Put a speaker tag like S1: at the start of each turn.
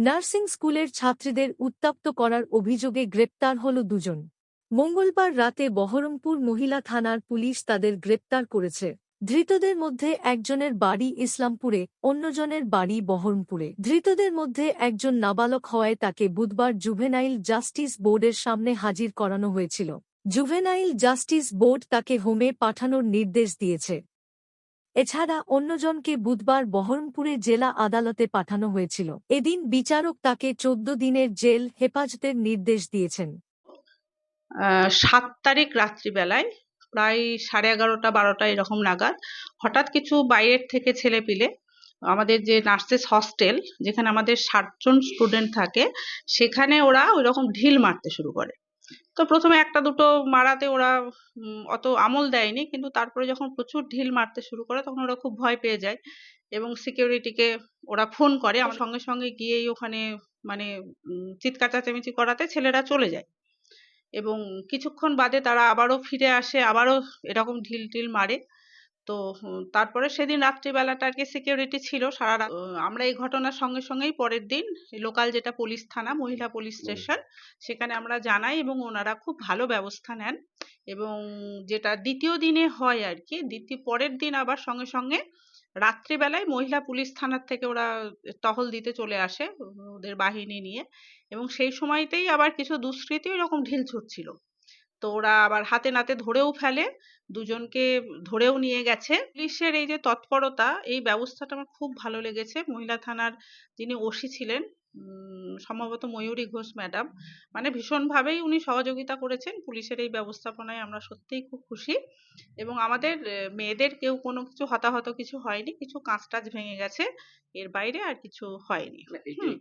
S1: Nursing স্কুলের ছাত্রীদের উত্তপ্ত করার অভিযোগে গ্রেপ্তার হল দুজন। মঙ্গলবার রাতে বহরমপুর মহিলা থানার পুলিশ তাদের গ্রেপ্তার করেছে। ধৃতদের মধ্যে একজনের বাড়ি ইসলামপুরে, অন্যজনের বাড়ি বহরমপুরে। ধৃতদের মধ্যে একজন নাবালক হওয়ায় তাকে বুধবার জুভেনাইল জাস্টিস বোর্ডের সামনে হাজির করানো হয়েছিল। জুভেনাইল জাস্টিস বোর্ড তাকে হোমে পাঠানোর নির্দেশ দিয়েছে। এছাড়া অন্যজনকে বুধবার বহরমপুরে জেলা আদালতে পাঠানো হয়েছিল। এদিন বিচারক তাকে চোদ্দ দিনের জেল হেফাজতের নির্দেশ দিয়েছেন।
S2: সাত তারিখ রাত্রিবেলায়, প্রায় সাড়ে এগারোটা, বারোটা এরকম নাগাদ, হঠাৎ কিছু বাইরের থেকে ছেলে পিলে আমাদের যে নার্সেস হস্টেল, যেখানে আমাদের ষাটজন স্টুডেন্ট থাকে, সেখানে ওরা ওইরকম ঢিল মারতে শুরু করে। তো প্রথমে একটা দুটো মারাতে ওরা অত আমল দেয়নি, কিন্তু তারপরে যখন প্রচুর ঢিল মারতে শুরু করে, তখন ওরা খুব ভয় পেয়ে যায় এবং সিকিউরিটিকে ওরা ফোন করে। আমার সঙ্গে সঙ্গে গিয়েই ওখানে মানে চিৎকার চেঁচামেচি করাতে ছেলেরা চলে যায় এবং কিছুক্ষণ বাদে তারা আবারও ফিরে আসে, আবারও এরকম ঢিল টিল মারে। তো তারপরে সেদিন রাত্রিবেলাটা আর কি সিকিউরিটি ছিল সারা আমরা এই ঘটনার সঙ্গে সঙ্গেই পরের দিন লোকাল যেটা পুলিশ থানা মহিলা পুলিশ স্টেশন সেখানে আমরা জানাই এবং ওনারা খুব ভালো ব্যবস্থা নেন এবং যেটা দ্বিতীয় দিনে হয় আর কি দ্বিতীয় পরের দিন আবার সঙ্গে সঙ্গে রাত্রিবেলায় মহিলা পুলিশ থানার থেকে ওরা টহল দিতে চলে আসে ওদের বাহিনী নিয়ে এবং সেই সময়তেই আবার কিছু দুষ্কৃতী এরকম ঢিল ছুটছিল। তো ওরা আবার হাতে নাতে ধরেও ফেলে দুজনকে ধরেও নিয়ে গেছে। পুলিশের এই যে তৎপরতা এই ব্যবস্থাটা আমার খুব ভালো লেগেছে। মহিলা থানার যিনি ওসি ছিলেন সম্ভবত ময়ূরী ঘোষ ম্যাডাম মানে ভীষণভাবেই উনি সহযোগিতা করেছেন। পুলিশের এই ব্যবস্থাপনায় আমরা সত্যিই খুব খুশি। এবং আমাদের মেয়েদের কেউ কোনো কিছু হতাহত কিছু হয়নি কিছু কাঁচ টাচ ভেঙে গেছে। এর বাইরে আর কিছু হয়নি।
S3: না, এই যে
S2: হুম।